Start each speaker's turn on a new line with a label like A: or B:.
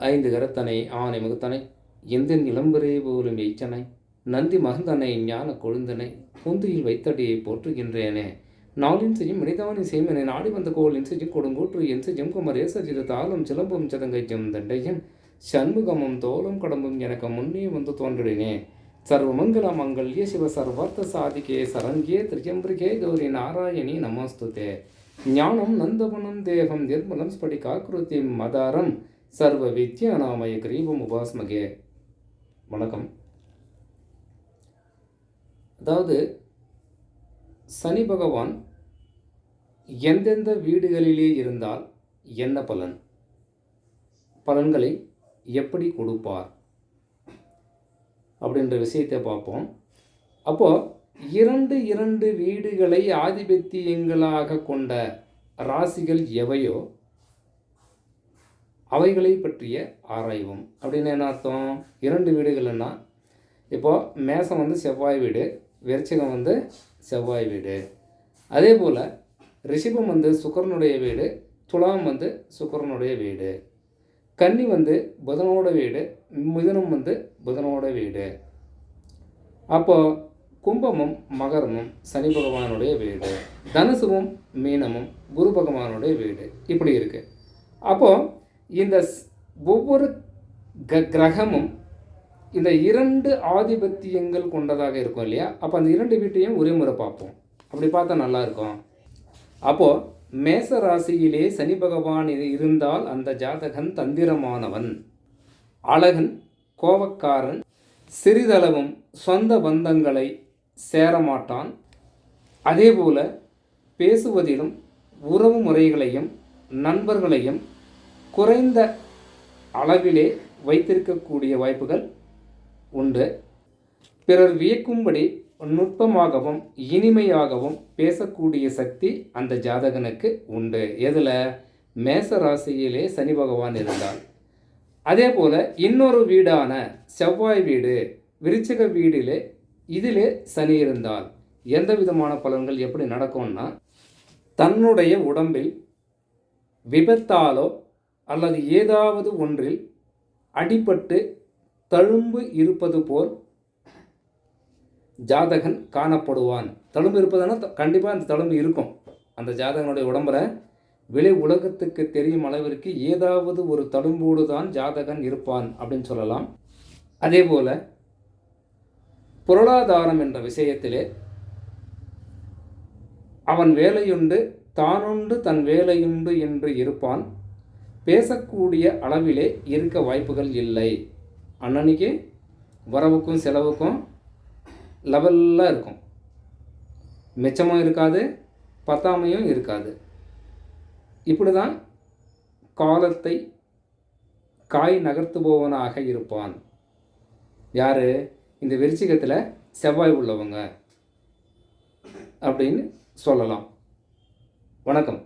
A: ஐந்து கரத்தனை ஆனை முகத்தனை எந்தின் இளம்பரே போலும் எய்ச்சனை நந்தி மகந்தனை ஞான கொழுந்தனை பொந்தியில் வைத்தடியை போற்றுகின்றேனே. நாளின் செய்யும் மனிதானி செய்மனை நாடி வந்த கோளின் செய்யும் கொடுங்கூற்று என் செய்யும் குமரேசரித தாளம் சிலம்பும் சதங்கஜம் தண்டையன் சண்முகமும் தோளும் கடம்பும் எனக்கு முன்னே வந்து தோன்றினே சர்வமங்கல மங்கள்ய சிவ சர்வார்த்த சாதிகே சரங்கே திரியம்பிரிகே கௌரி நாராயணி நமஸ்துதே. ஞானம் நந்தவனம் தேகம் நிர்மலம் ஸ்படிகாக்கிருதி மதாரம் சர்வ வித்யாநாமய கிரீவம் உபாஸ்மகே வணக்கம். அதாவது சனி பகவான் எந்தெந்த வீடுகளிலே இருந்தால் என்ன பலன்? பலன்களை எப்படி கொடுப்பார்? அப்படின்ற விஷயத்தை பார்ப்போம். அப்போது இரண்டு இரண்டு வீடுகளை ஆதிபத்தியங்களாக கொண்ட ராசிகள் எவையோ அவைகளை பற்றிய ஆராய்வோம். அப்படின்னு என்ன அர்த்தம்? இரண்டு வீடுகள்னா இப்போது மேசம் வந்து செவ்வாய் வீடு விருச்சிகம் வந்து செவ்வாய் வீடு. அதே போல் ரிஷிபம் வந்து சுக்கரனுடைய வீடு துலாம் வந்து சுக்கரனுடைய வீடு. கன்னி வந்து புதனோட வீடு மிதனம் வந்து புதனோட வீடு. அப்போது கும்பமும் மகரமும் சனி பகவானுடைய வீடு. தனுசுவும் மீனமும் குரு பகவானுடைய வீடு. இப்படி இருக்குது அப்போது இந்த ஸ்- ஒவ்வொரு க கிரகமும் இந்த இரண்டு ஆதிபத்தியங்கள் கொண்டதாக இருக்கும் இல்லையா? அப்போ அந்த இரண்டு வீட்டையும் ஒரே முறை பார்ப்போம். அப்படி பார்த்தா நல்லா இருக்கும். அப்போது மேச ராசியிலே சனி பகவான் இருந்தால் அந்த ஜாதகன் தந்திரமானவன். அழகன் கோபக்காரன் சிறிதளவும் சொந்த பந்தங்களை சேரமாட்டான். அதேபோல பேசுவதிலும் உறவு முறைகளையும் நண்பர்களையும் குறைந்த அளவிலே வைத்திருக்கக்கூடிய வாய்ப்புகள் உண்டு. பிறர் வியக்கும்படி நுட்பமாகவும் இனிமையாகவும் பேசக்கூடிய சக்தி அந்த ஜாதகனுக்கு உண்டு. எதில்? மேச ராசியிலே சனி பகவான் இருந்தால். அதே போல் இன்னொரு வீடான செவ்வாய் வீடு விருச்சிக வீடிலே இதிலே சனி இருந்தால். எந்த விதமான பலன்கள் எப்படி நடக்கும்னா தன்னுடைய உடம்பில் விபத்தாலோ அல்லது ஏதாவது ஒன்றில் அடிபட்டு தழும்பு இருப்பது போல் ஜாதகன் காணப்படுவான். தழும்பு இருப்பதுன்னா கண்டிப்பாக அந்த தழும்பு இருக்கும். அந்த ஜாதகனுடைய உடம்புல வெளி உலகத்துக்கு தெரியும் அளவிற்கு ஏதாவது ஒரு தழும்போடு தான் ஜாதகன் இருப்பான் அப்படின்னு சொல்லலாம். அதே போல் பொருளாதாரம் என்ற விஷயத்திலே அவன் வேலையுண்டு தானுண்டு தன் வேலையுண்டு என்று இருப்பான். பேசக்கூடிய அளவிலே இருக்க வாய்ப்புகள் இல்லை. அண்ணனுக்கு வரவுக்கும் செலவுக்கும் லெவலில் இருக்கும். மிச்சமும் இருக்காது பத்தாமையும் இருக்காது. இப்படி தான் காலத்தை காய் நகர்த்துபவனாக இருப்பான். யார்? இந்த விருச்சிகத்தில் செவ்வாய் உள்ளவங்க. அப்படின்னு சொல்லலாம். வணக்கம்.